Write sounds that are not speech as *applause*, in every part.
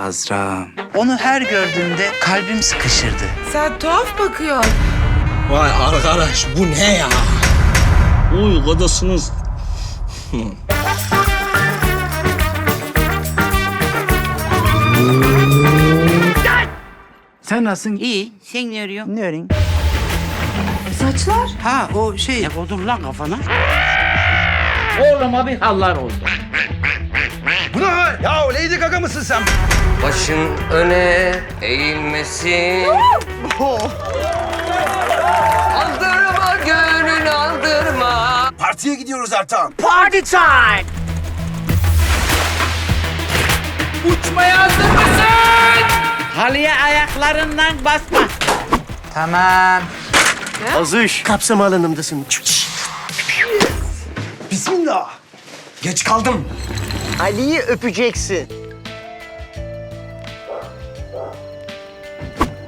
Azra. Onu her gördüğümde kalbim sıkışırdı. Sen tuhaf bakıyorsun. Vay arkadaş bu ne ya? Uy kadasınız. Sen nasılsın? İyi. Sen ne arıyorsun? Ne öreyim? Saçlar. Ha o şey... Ne koydun lan kafana? Oğluma bir hallar oldu. Bu ne ha? Ya Lady Gaga mısın sen? Başın öne eğilmesin. aldırma gönül aldırma. Partiye gidiyoruz Ertan. Party time! Uçmaya hazır mısın? Halıya ayaklarından basma. Tamam. Azış. Kapsam alanımdasın. Bismillah. Geç kaldım. Ali'yi öpeceksin.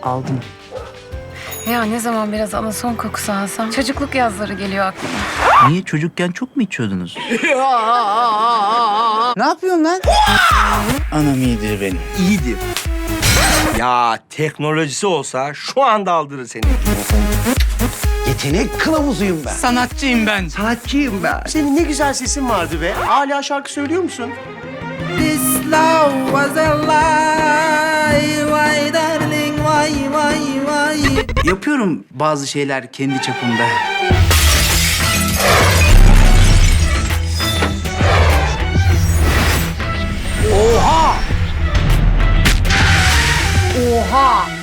Aldım. Ya ne zaman biraz anason kokusu alsam çocukluk yazları geliyor aklıma. Niye çocukken çok mu içiyordunuz? *laughs* ne yapıyorsun lan? Anam iyidir benim. İyidir. Ya teknolojisi olsa şu anda aldırır seni. Yetenek kılavuzuyum ben. Sanatçıyım ben. Sanatçıyım ben. Senin ne güzel sesin vardı be. Hala şarkı söylüyor musun? This love was a lie. Why darling, why, why, why? Yapıyorum bazı şeyler kendi çapımda. 我